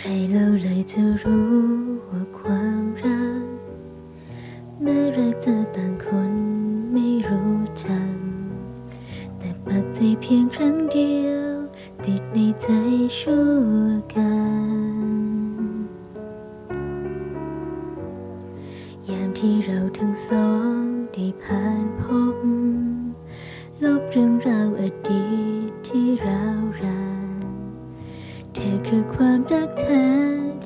ใครเธอรู้ว่าความรักแม้รักเธอต่างคนไม่รู้จักแต่ปักใจเพียงครั้งเดียว ติดในใจชั่วกันยามที่เราทั้งสองได้ผ่านพบ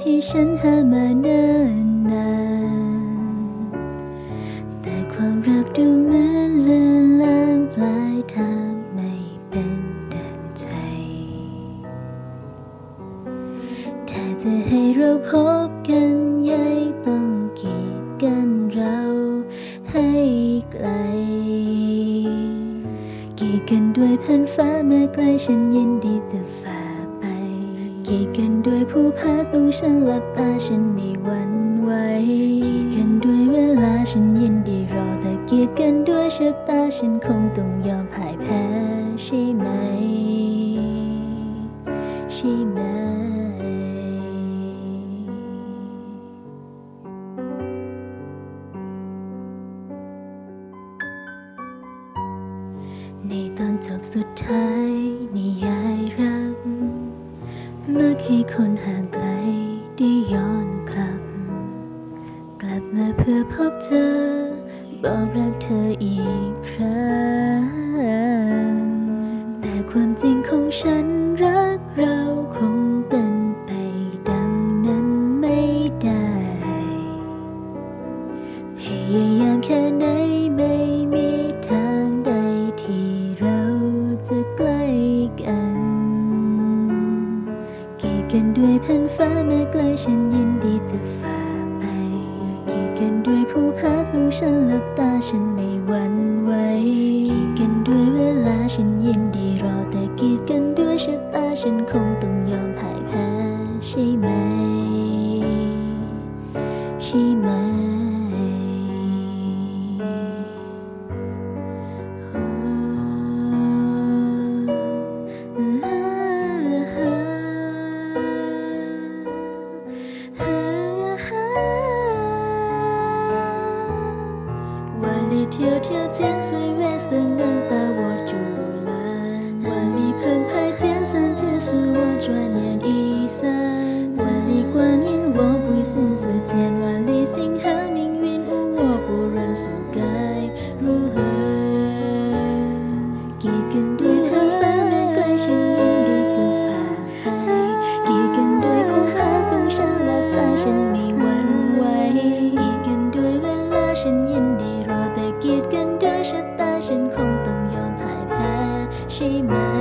ที่ฉันหามาเนานนานแต่ความรักดูเหมือนเลือนลางปลายทางไม่เป็นดังใจ ถ้าจะให้เราพบกันยายต้องกีดกันเราให้ไกล กีดกันด้วยพันฟ้ามื่อไกลฉันยินดีจะฝ่า ขีดกันด้วยผู้พาสูงฉันหลับตาฉันไม่หวั่นไหวกีดกันด้วยเวลาฉันยินดีรอแต่กีดกันด้วยชะตาฉันคงต้องยอมพ่ายแพ้ใช่ไหม ใช่ไหมในตอนจบสุดท้ายนิยายรัก มักให้คนห่างไกลได้ย้อนกลับ กลับมาเพื่อพบเธอ บอกรักเธออีกครั้ง แต่ความจริงของฉันรักเราคงเป็นไปดังนั้นไม่ได้ พยายามแค่ไหนไม่ กันด้วยพันฟ้าแม้ไกลฉันยินดีจะฝ่าไปกีดกันด้วยผู้พาสูงฉันหลับตาฉันไม่หวั่นไหวกีดกันด้วยเวลาฉันยินดีรอแต่กีดกันด้วยชะตาฉันคงต้องยอม 迢迢间，岁月森林把我阻拦。万里澎湃，江山只束，我转眼一散。万里光阴，我不信世间。万里星河，命运我不认输，该如何？几根对头，翻面怪声音里走法海。几根对头，怕送了发现。是吗？